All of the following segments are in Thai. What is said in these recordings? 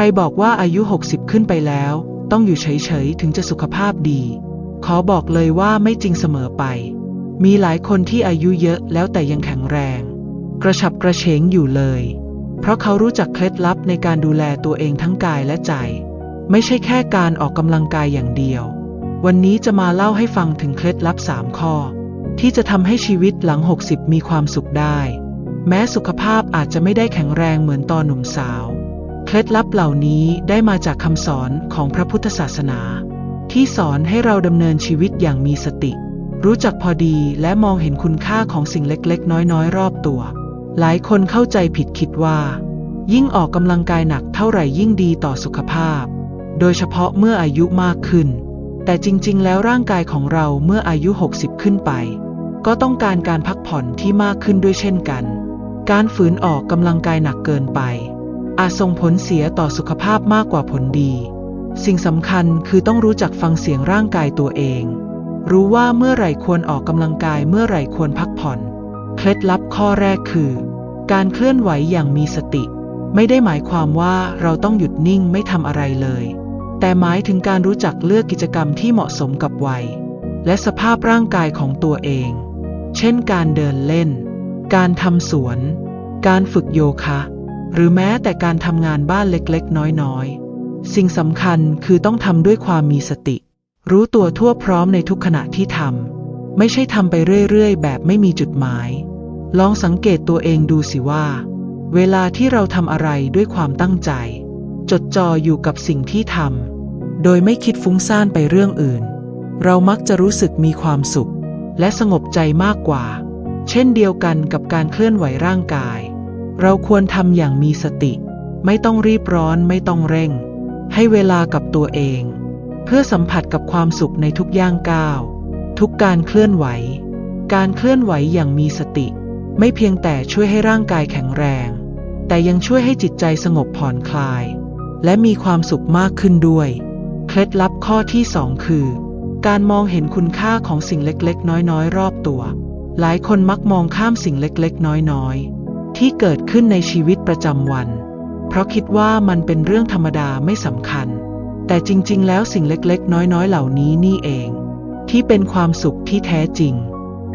รบอกว่าอายุ 60 ขึ้นไปแล้ว ต้องอยู่เฉยๆ ถึงจะสุขภาพดี ขอบอกเลยว่าไม่จริงเสมอไป มีหลายคนที่อายุเยอะแล้วแต่ยังแข็งแรง กระฉับกระเฉงอยู่เลย เพราะเขารู้จักเคล็ดลับในการดูแลตัวเองทั้งกายและใจ ไม่ใช่แค่การออกกำลังกายอย่างเดียว วันนี้จะมาเล่าให้ฟังถึงเคล็ดลับ 3 ข้อ ที่จะทำให้ชีวิตหลัง 60 มีความสุขได้ แม้สุขภาพอาจจะไม่ได้แข็งแรงเหมือนตอนหนุ่มสาว เคล็ดลับเหล่านี้ได้มาจากคำสอนของพระพุทธศาสนา ที่สอนให้เราดำเนินชีวิตอย่างมีสติ รู้จักพอดีและมองเห็นคุณค่าของสิ่งเล็กๆ น้อยๆ รอบตัว หลายคนเข้าใจผิดคิดว่า ยิ่งออกกำลังกายหนักเท่าไหร่ยิ่งดีต่อสุขภาพ โดยเฉพาะเมื่ออายุมากขึ้น แต่จริงๆ แล้วร่างกายของเราเมื่ออายุ 60 ขึ้นไป ก็ต้องการการพักผ่อนที่มากขึ้นด้วยเช่นกัน การฝืนออกกำลังกายหนักเกินไป อาจส่งผลเสียต่อสุขภาพมากกว่าผลดี สิ่งสำคัญคือต้องรู้จักฟังเสียงร่างกายตัวเอง รู้ว่าเมื่อไหร่ควรออกกำลังกายเมื่อไหร่ควรพักผ่อน เคล็ดลับข้อแรกคือ การเคลื่อนไหวอย่างมีสติ ไม่ได้หมายความว่าเราต้องหยุดนิ่งไม่ทำอะไรเลย แต่หมายถึงการรู้จักเลือกกิจกรรมที่เหมาะสมกับวัย และสภาพร่างกายของตัวเอง เช่น การเดินเล่น การทำสวน การฝึกโยคะ หรือแม้แต่การทำงานบ้านเล็กๆ น้อยๆ สิ่งสำคัญคือต้องทำด้วยความมีสติ รู้ตัวทั่วพร้อมในทุกขณะที่ทำไม่ใช่ทำไปเรื่อยๆ แบบไม่มีจุดหมาย ลองสังเกตตัวเองดูสิว่า เวลาที่เราทำอะไรด้วยความตั้งใจ จดจ่ออยู่กับสิ่งที่ทำโดยไม่คิดฟุ้งซ่านไปเรื่องอื่น เรามักจะรู้สึกมีความสุข และสงบใจมากกว่า เช่นเดียวกันกับการเคลื่อนไหวร่างกาย เราควรทำอย่างมีสติ ไม่ต้องรีบร้อนไม่ต้องเร่ง ให้เวลากับตัวเอง เพื่อสัมผัสกับความสุขในทุกย่างก้าว ทุกการเคลื่อนไหว การเคลื่อนไหวอย่างมีสติ ไม่เพียงแต่ช่วยให้ร่างกายแข็งแรง แต่ยังช่วยให้จิตใจสงบผ่อนคลาย และมีความสุขมากขึ้นด้วย เคล็ดลับข้อที่สองคือ การมองเห็นคุณค่าของสิ่งเล็กๆ น้อยๆ รอบตัว หลายคนมักมองข้ามสิ่งเล็กๆ น้อยๆ ที่เกิดขึ้นในชีวิตประจำวัน เพราะคิดว่ามันเป็นเรื่องธรรมดาไม่สำคัญ แต่จริง ๆ แล้วสิ่งเล็ก ๆ น้อย ๆ เหล่านี้นี่เอง ที่เป็นความสุขที่แท้จริง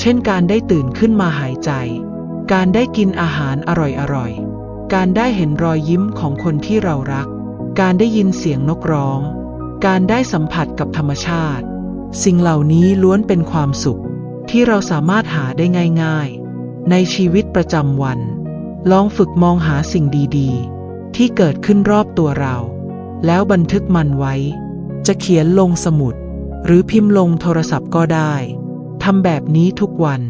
เช่นการได้ตื่นขึ้นมาหายใจ การได้กินอาหารอร่อยๆ การได้เห็นรอยยิ้มของคนที่เรารัก การได้ยินเสียงนกร้อง การได้สัมผัสกับธรรมชาติ สิ่งเหล่านี้ล้วนเป็นความสุขที่เราสามารถหาได้ง่าย ๆ ในชีวิตประจำวัน ลองฝึกมองหาสิ่งดีๆ ที่เกิดขึ้นรอบตัวเรา แล้วบันทึกมันไว้ จะเขียนลงสมุด หรือพิมพ์ลงโทรศัพท์ก็ได้ทำแบบนี้ทุกวัน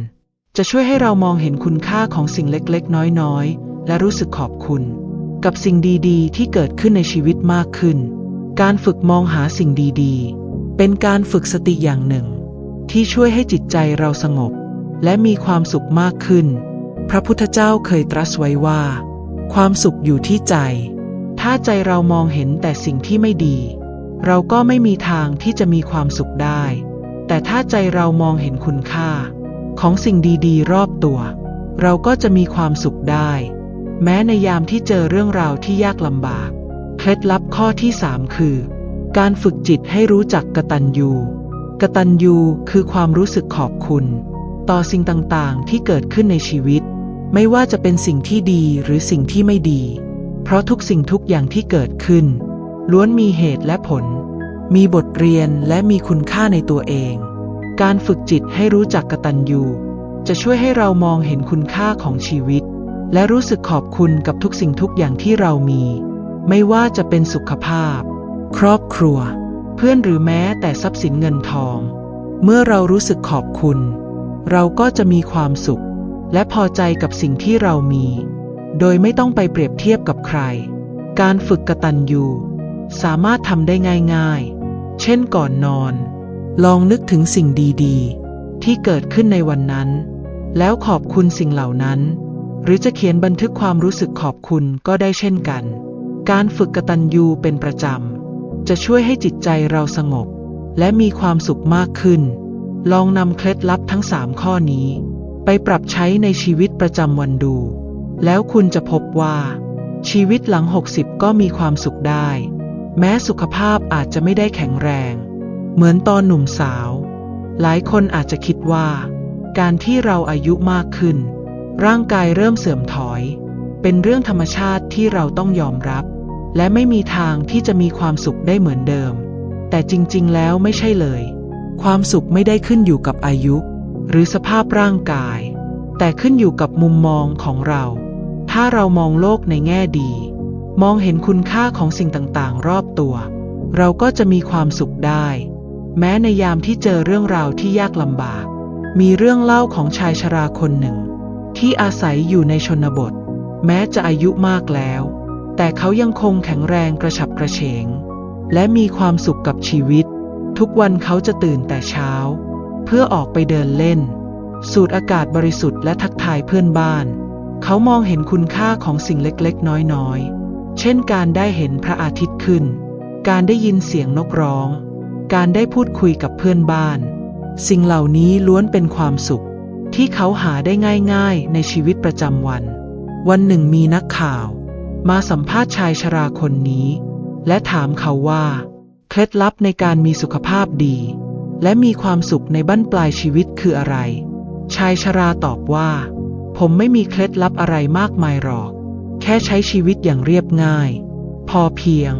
จะช่วยให้เรามองเห็นคุณค่าของสิ่งเล็กๆ น้อยๆ และรู้สึกขอบคุณ กับสิ่งดีๆ ที่เกิดขึ้นในชีวิตมากขึ้น การฝึกมองหาสิ่งดีๆ เป็นการฝึกสติอย่างหนึ่ง ที่ช่วยให้จิตใจเราสงบ และมีความสุขมากขึ้น พระพุทธเจ้าเคยตรัสไว้ว่า ความสุขอยู่ที่ใจ ถ้าใจเรามองเห็นแต่สิ่งที่ไม่ดี เราก็ไม่มีทางที่จะมีความสุขได้ แต่ถ้าใจเรามองเห็นคุณค่า ของสิ่งดีๆ รอบตัว เราก็จะมีความสุขได้ แม้ในยามที่เจอเรื่องราวที่ยากลำบาก เคล็ดลับข้อที่สามคือ การฝึกจิตให้รู้จักกตัญญูกตัญญูคือความรู้สึกขอบคุณ ต่อสิ่งต่างๆ ที่เกิดขึ้นในชีวิต ไม่ว่าจะเป็นสิ่งที่ดีหรือสิ่งที่ไม่ดี เพราะทุกสิ่งทุกอย่างที่เกิดขึ้น ล้วนมีเหตุและผล มีบทเรียนและมีคุณค่าในตัวเอง การฝึกจิตให้รู้จักกตัญญูจะช่วยให้เรามองเห็นคุณค่าของชีวิต และรู้สึกขอบคุณกับทุกสิ่งทุกอย่างที่เรามี ไม่ว่าจะเป็นสุขภาพ ครอบครัว เพื่อนหรือแม้แต่ทรัพย์สินเงินทอง เมื่อเรารู้สึกขอบคุณ เราก็จะมีความสุข และพอใจกับสิ่งที่เรามี โดยไม่ต้องไปเปรียบเทียบกับใคร การฝึกกตัญญูสามารถทำได้ง่ายๆ เช่นก่อนนอน ลองนึกถึงสิ่งดีๆ ที่เกิดขึ้นในวันนั้น แล้วขอบคุณสิ่งเหล่านั้น หรือจะเขียนบันทึกความรู้สึกขอบคุณก็ได้เช่นกัน การฝึกกตัญญูเป็นประจำ จะช่วยให้จิตใจเราสงบ และมีความสุขมากขึ้น ลองนำเคล็ดลับทั้งสามข้อนี้ ไปปรับใช้ในชีวิตประจำวันดู แล้วคุณจะพบว่า ชีวิตหลัง 60 ก็มีความสุขได้ แม้สุขภาพอาจจะไม่ได้แข็งแรง เหมือนตอนหนุ่มสาว หลายคนอาจจะคิดว่า การที่เราอายุมากขึ้น ร่างกายเริ่มเสื่อมถอย เป็นเรื่องธรรมชาติที่เราต้องยอมรับ และไม่มีทางที่จะมีความสุขได้เหมือนเดิม แต่จริงๆ แล้วไม่ใช่เลย ความสุขไม่ได้ขึ้นอยู่กับอายุ หรือสภาพร่างกาย แต่ขึ้นอยู่กับมุมมองของเรา ถ้าเรามองโลกในแง่ดี มองเห็นคุณค่าของสิ่งต่างๆ รอบตัว เราก็จะมีความสุขได้ แม้ในยามที่เจอเรื่องราวที่ยากลำบาก มีเรื่องเล่าของชายชราคนหนึ่ง ที่อาศัยอยู่ในชนบท แม้จะอายุมากแล้ว แต่เขายังคงแข็งแรงกระฉับกระเฉง และมีความสุขกับชีวิต ทุกวันเขาจะตื่นแต่เช้า เพื่อออกไปเดินเล่น สูดอากาศบริสุทธิ์และทักทายเพื่อนบ้าน เขามองเห็นคุณค่าของสิ่งเล็กๆ น้อยๆ เช่นการได้เห็นพระอาทิตย์ขึ้น การได้ยินเสียงนกร้อง การได้พูดคุยกับเพื่อนบ้าน สิ่งเหล่านี้ล้วนเป็นความสุข ที่เขาหาได้ง่ายๆ ในชีวิตประจำวัน วันหนึ่งมีนักข่าว มาสัมภาษณ์ชายชราคนนี้ และถามเขาว่า เคล็ดลับในการมีสุขภาพดี และมีความสุขในบั้นปลายชีวิตคืออะไร ชายชราตอบว่า ผมไม่มีเคล็ดลับอะไรมากมายหรอก แค่ใช้ชีวิตอย่างเรียบง่าย พอเพียง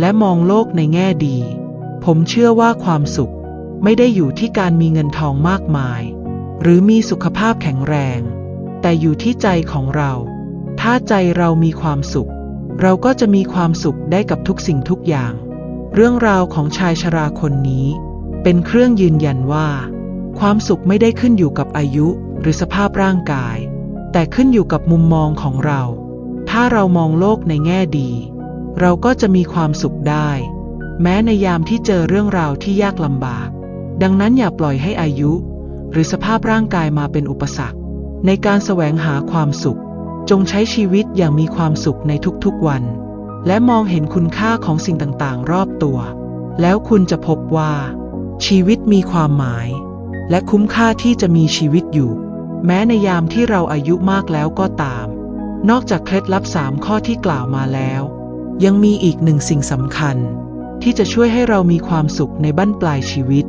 และมองโลกในแง่ดี ผมเชื่อว่าความสุขไม่ได้อยู่ที่การมีเงินทองมากมาย หรือมีสุขภาพแข็งแรง แต่อยู่ที่ใจของเรา ถ้าใจเรามีความสุข เราก็จะมีความสุขได้กับทุกสิ่งทุกอย่าง เรื่องราวของชายชราคนนี้ เป็นเครื่องยืนยันว่า ความสุขไม่ได้ขึ้นอยู่กับอายุหรือสภาพร่างกาย แต่ขึ้นอยู่กับมุมมองของเรา ถ้าเรามองโลกในแง่ดี เราก็จะมีความสุขได้ แม้ในยามที่เจอเรื่องราวที่ยากลำบาก ดังนั้นอย่าปล่อยให้อายุ หรือสภาพร่างกายมาเป็นอุปสรรค ในการแสวงหาความสุข จงใช้ชีวิตอย่างมีความสุขในทุกๆวัน และมองเห็นคุณค่าของสิ่งต่างๆ รอบตัว แล้วคุณจะพบว่า ชีวิตมีความหมาย และคุ้มค่าที่จะมีชีวิตอยู่ แม้ในยามที่เราอายุมากแล้วก็ตาม นอกจากเคล็ดลับสามข้อที่กล่าวมาแล้ว ยังมีอีกหนึ่งสิ่งสำคัญ ที่จะช่วยให้เรามีความสุขในบั้นปลายชีวิต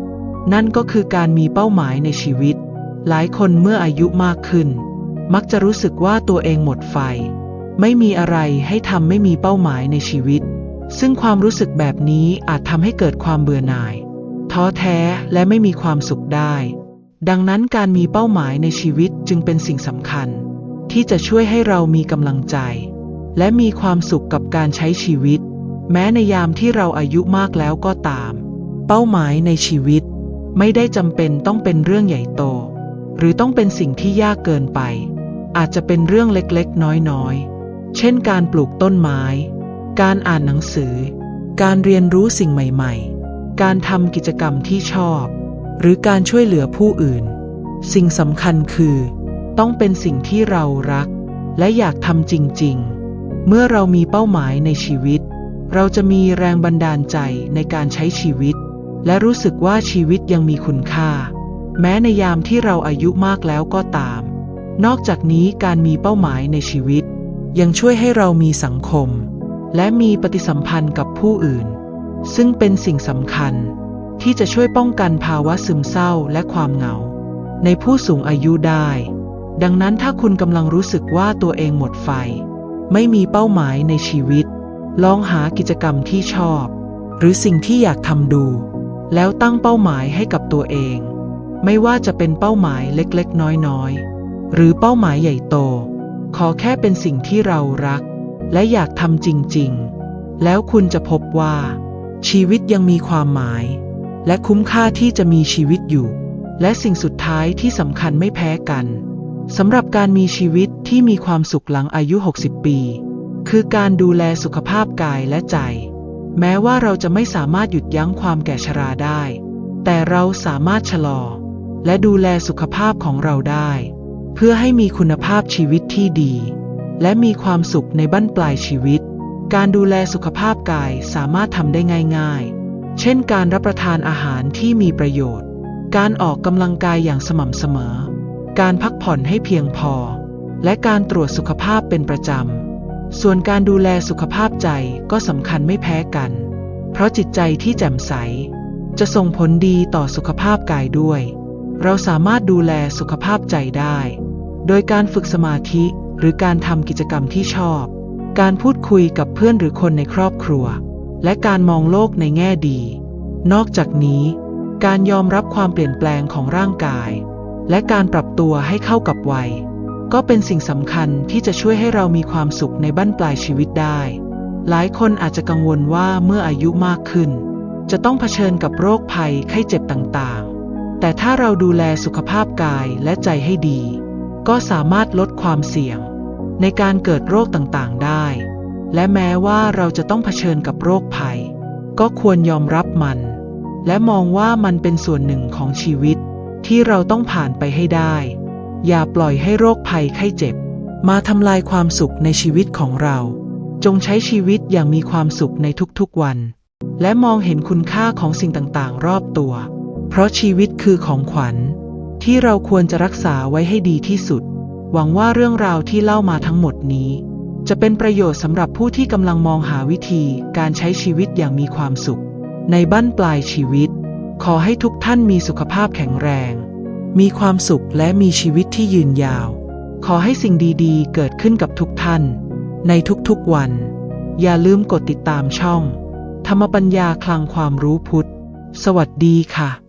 นั่นก็คือการมีเป้าหมายในชีวิต หลายคนเมื่ออายุมากขึ้น มักจะรู้สึกว่าตัวเองหมดไฟ ไม่มีอะไรให้ทำไม่มีเป้าหมายในชีวิต ซึ่งความรู้สึกแบบนี้อาจทำให้เกิดความเบื่อหน่าย ท้อแท้และไม่มีความสุขได้ ดังนั้นการมีเป้าหมายในชีวิตจึงเป็นสิ่งสำคัญ ที่จะช่วยให้เรามีกำลังใจ และมีความสุขกับการใช้ชีวิต แม้ในยามที่เราอายุมากแล้วก็ตาม เป้าหมายในชีวิต ไม่ได้จำเป็นต้องเป็นเรื่องใหญ่โต หรือต้องเป็นสิ่งที่ยากเกินไป อาจจะเป็นเรื่องเล็กๆ น้อยๆ เช่นการปลูกต้นไม้ การอ่านหนังสือ การเรียนรู้สิ่งใหม่ ๆ การทำกิจกรรมที่ชอบ หรือการช่วยเหลือผู้อื่น สิ่งสำคัญคือ ต้องเป็นสิ่งที่เรารัก และอยากทำจริง ๆ เมื่อเรามีเป้าหมายในชีวิต เราจะมีแรงบันดาลใจในการใช้ชีวิต และรู้สึกว่าชีวิตยังมีคุณค่า แม้ในยามที่เราอายุมากแล้วก็ตาม นอกจากนี้การมีเป้าหมายในชีวิต ยังช่วยให้เรามีสังคม และมีปฏิสัมพันธ์กับผู้อื่น ซึ่งเป็นสิ่งสำคัญที่จะช่วยป้องกันภาวะซึมเศร้าและความเหงา ในผู้สูงอายุได้ ดังนั้นถ้าคุณกำลังรู้สึกว่าตัวเองหมดไฟ ไม่มีเป้าหมายในชีวิต ลองหากิจกรรมที่ชอบ หรือสิ่งที่อยากทำดู แล้วตั้งเป้าหมายให้กับตัวเอง ไม่ว่าจะเป็นเป้าหมายเล็กๆ น้อยๆ หรือเป้าหมายใหญ่โต ขอแค่เป็นสิ่งที่เรารัก และอยากทำจริง ๆ แล้วคุณจะพบว่า ชีวิตยังมีความหมาย และคุ้มค่าที่จะมีชีวิตอยู่ และสิ่งสุดท้ายที่สำคัญไม่แพ้กันสำหรับการมีชีวิตที่มีความสุขหลังอายุ 60 ปี คือการดูแลสุขภาพกายและใจ แม้ว่าเราจะไม่สามารถหยุดยั้งความแก่ชราได้ แต่เราสามารถชะลอ และดูแลสุขภาพของเราได้ เพื่อให้มีคุณภาพชีวิตที่ดี และมีความสุขในบั้นปลายชีวิต การดูแลสุขภาพกายสามารถทำได้ง่ายๆ เช่นการรับประทานอาหารที่มีประโยชน์ การออกกำลังกายอย่างสม่ำเสมอ การพักผ่อนให้เพียงพอ และการตรวจสุขภาพเป็นประจำ ส่วนการดูแลสุขภาพใจก็สำคัญไม่แพ้กัน เพราะจิตใจที่แจ่มใส จะส่งผลดีต่อสุขภาพกายด้วย เราสามารถดูแลสุขภาพใจได้ โดยการฝึกสมาธิหรือการทำกิจกรรมที่ชอบ การพูดคุยกับเพื่อนหรือคนในครอบครัว และการมองโลกในแง่ดี นอกจากนี้ การยอมรับความเปลี่ยนแปลงของร่างกาย และการปรับตัวให้เข้ากับวัย ก็เป็นสิ่งสำคัญที่จะช่วยให้เรามีความสุขในบั้นปลายชีวิตได้ หลายคนอาจจะกังวลว่าเมื่ออายุมากขึ้น จะต้องเผชิญกับโรคภัยไข้เจ็บต่างๆ แต่ถ้าเราดูแลสุขภาพกายและใจให้ดี ก็สามารถลดความเสี่ยง ในการเกิดโรคต่างๆได้ และแม้ว่าเราจะต้องเผชิญกับโรคภัย ก็ควรยอมรับมัน และมองว่ามันเป็นส่วนหนึ่งของชีวิต ที่เราต้องผ่านไปให้ได้ อย่าปล่อยให้โรคภัยไข้เจ็บ มาทำลายความสุขในชีวิตของเรา จงใช้ชีวิตอย่างมีความสุขในทุกๆวัน และมองเห็นคุณค่าของสิ่งต่างๆ รอบตัว เพราะชีวิตคือของขวัญ ที่เราควรจะรักษาไว้ให้ดีที่สุด หวังว่าเรื่องราวที่เล่ามาทั้งหมดนี้ จะเป็นประโยชน์สำหรับผู้ที่กำลังมองหาวิธีการใช้ชีวิตอย่างมีความสุข ในบั้นปลายชีวิต ขอให้ทุกท่านมีสุขภาพแข็งแรง มีความสุขและมีชีวิตที่ยืนยาว ขอให้สิ่งดีๆ เกิดขึ้นกับทุกท่าน ในทุกๆวัน อย่าลืมกดติดตามช่อง ธรรมปัญญาคลังความรู้พุทธ สวัสดีค่ะ